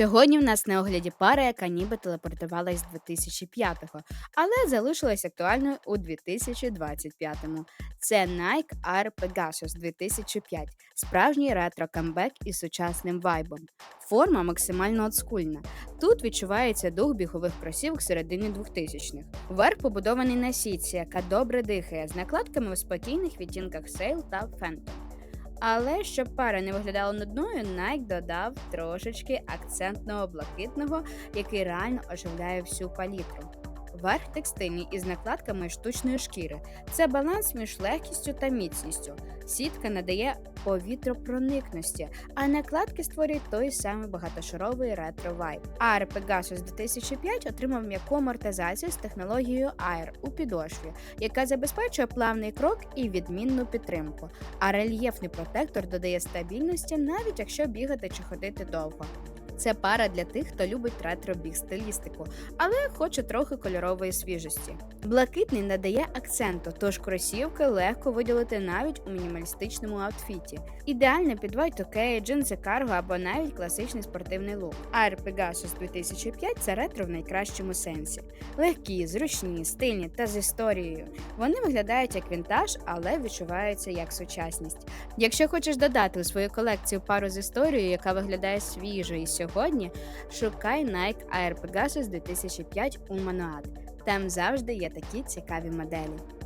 Сьогодні в нас на огляді пара, яка ніби телепортувалась з 2005-го, але залишилась актуальною у 2025-му. Це Nike Air Pegasus 2005, справжній ретро-камбек із сучасним вайбом. Форма максимально отскульна. Тут відчувається дух бігових кросівок середини 2000-х. Верх побудований на сітці, яка добре дихає, з накладками у спокійних відтінках Sail та Phantom. Але щоб пара не виглядала нудною, Nike додав трошечки акцентного блакитного, який реально оживляє всю палітру. Верх текстильний із накладками штучної шкіри. Це баланс між легкістю та міцністю. Сітка надає повітропроникності, а накладки створюють той самий багатошаровий ретро вайб. AR Pegasus 2005 отримав м'яку амортизацію з технологією Air у підошві, яка забезпечує плавний крок і відмінну підтримку. А рельєфний протектор додає стабільності, навіть якщо бігати чи ходити довго. Це пара для тих, хто любить ретро-біг стилістику, але хоче трохи кольорової свіжості. Блакитний надає акценту, тож кросівки легко виділити навіть у мінімалістичному аутфіті. Ідеально під Y2K, джинси карго або навіть класичний спортивний лук. Air Pegasus 2005 це ретро в найкращому сенсі. Легкі, зручні, стильні та з історією. Вони виглядають як вінтаж, але відчуваються як сучасність. Якщо хочеш додати у свою колекцію пару з історією, яка виглядає свіжо і сьогодні, шукай Nike Air Pegasus 2005 у Мануат. Там завжди є такі цікаві моделі.